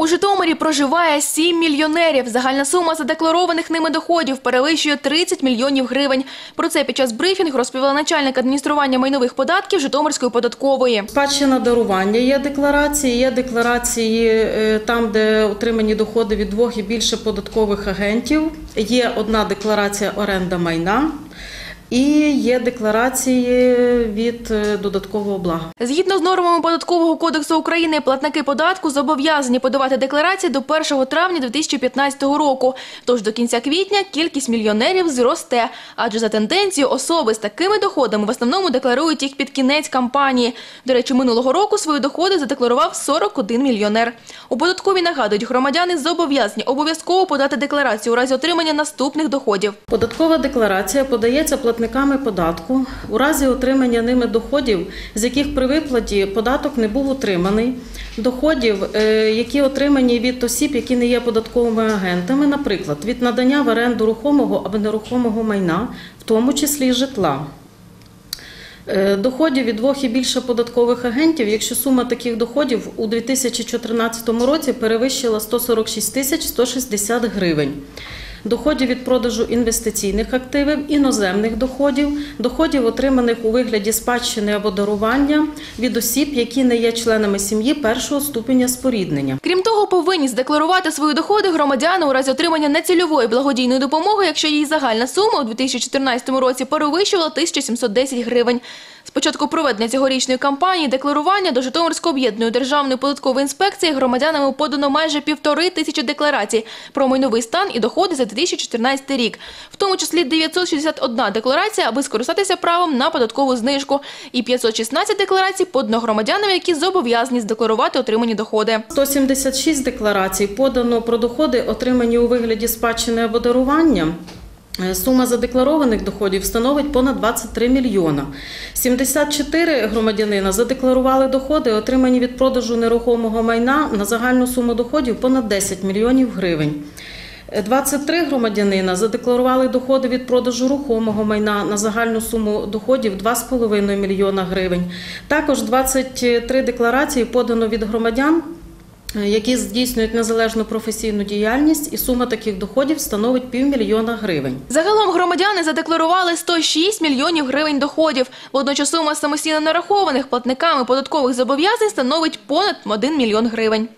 У Житомирі проживає 7 мільйонерів. Загальна сума задекларованих ними доходів перевищує 30 мільйонів гривень. Про це під час брифінгу розповіла начальник адміністрування майнових податків Житомирської податкової. Спадщина дарування є декларації, є декларації е, там, де отримані доходи від двох і більше податкових агентів. Є одна декларація оренда майна і є декларації від е, додаткового блага. Згідно з нормами податкового кодексу України, платники податку зобов'язані подавати декларації до 1 травня 2015 року. Тож до кінця квітня кількість мільйонерів зросте, адже за тенденцією особи з такими доходами в основному декларують їх під кінець кампанії. До речі, минулого року свої доходи задекларував 41 мільйонер. У податковій нагадують, громадяни зобов'язані обов'язково подати декларацію у разі отримання наступних доходів. Податкова декларація подається платниками податку у разі отримання ними доходів, з яких при виплаті податок не був утриманий, доходів, е, які отримані від осіб, які не є податковими агентами, наприклад, від надання в оренду рухомого або нерухомого майна, в тому числі житла. Е, Доходів від двох і більше податкових агентів, якщо сума таких доходів у 2014 році перевищила 146 тисяч 160 гривень. Доходів від продажу інвестиційних активів, іноземних доходів, доходів, отриманих у вигляді спадщини або дарування від осіб, які не є членами сім'ї першого ступеня споріднення. Крім того, повинні здекларувати свої доходи громадяни у разі отримання нецільової благодійної допомоги, якщо її загальна сума у 2014 році перевищувала 1710 гривень. З початку проведення цьогорічної кампанії декларування до Житомирської об'єднаної державної податкової інспекції громадянами подано майже півтори тисячі декларацій про майновий стан і доходи за 2014 рік, в тому числі 961 декларація, аби скористатися правом на податкову знижку, і 516 декларацій подано громадянам, які зобов'язані здекларувати отримані доходи. 176 декларацій подано про доходи, отримані у вигляді спадщини або дарування. Е, Сума задекларованих доходів становить понад 23 мільйона. 74 громадянина задекларували доходи, отримані від продажу нерухомого майна на загальну суму доходів понад 10 мільйонів гривень. Е, 23 громадянина задекларували доходи від продажу рухомого майна на загальну суму доходів 2,5 мільйона гривень. Також 23 декларації подано від громадян, е, які здійснюють незалежну професійну діяльність, і сума таких доходів становить півмільйона гривень. Загалом громадяни задекларували 106 мільйонів гривень доходів. Водночас сума самостійно нарахованих платниками податкових зобов'язань становить понад 1 мільйон гривень.